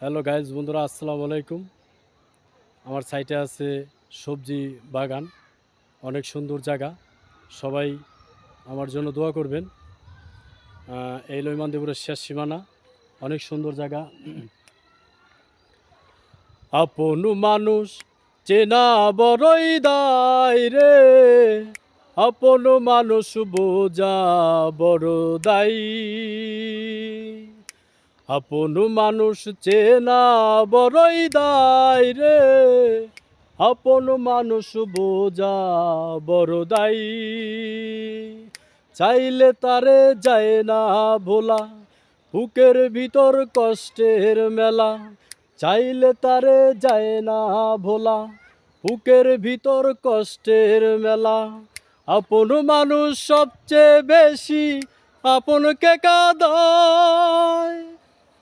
Hello guys, বন্ধুরা, আসসালামু আলাইকুম। আমার সাইটে আছে সবজি বাগান, অনেক সুন্দর জায়গা। সবাই আমার জন্য দোয়া করবেন। এই লইমানদেপুরের শেষ সীমানা, অনেক সুন্দর জায়গা। আপন মানুষ চেনা বড়ই দায় রে। আপন মানুষ বোঝা বড় দায়ী। আপন মানুষ চেনা বড়ই দায় রে। আপন মানুষ বোঝা বড় দায়ী। চাইলে তারে যায় না ভোলা, বুকের ভিতর কষ্টের মেলা। চাইলে তারে যায় না ভোলা, বুকের ভিতর কষ্টের মেলা। আপন মানুষ সবচেয়ে বেশি আপন আপনকে কাদায়।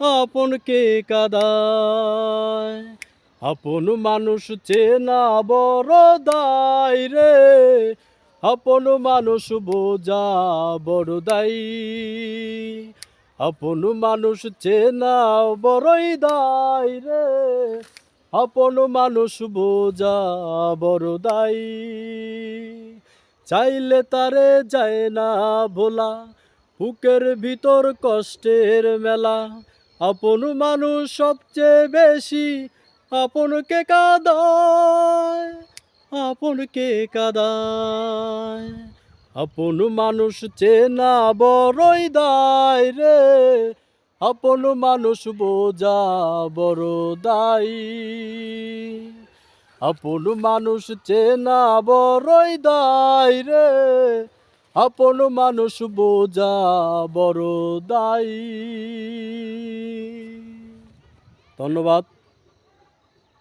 আপনকে কাদায়? আপন মানুষ চেনা বড় দায় রে। আপন মানুষ বোঝা বড় দায়ী। আপন মানুষ চেনা বড়ই দায় রে। আপন মানুষ বোঝা বড় দায়ী। চাইলে তারে যায় না ভোলা, বুকের ভিতর কষ্টের মেলা। আপন মানুষ সবচেয়ে বেশি আপনকে কাদায়? আপনকে কাদায়? আপন মানুষ চেনা বড়ই দায় রে, আপন মানুষ বোঝা বড় দায়ী। আপন মানুষ চেনা বড়ই দায় রে আপন মানুষ বোঝা বড় দায়ী। ধন্যবাদ।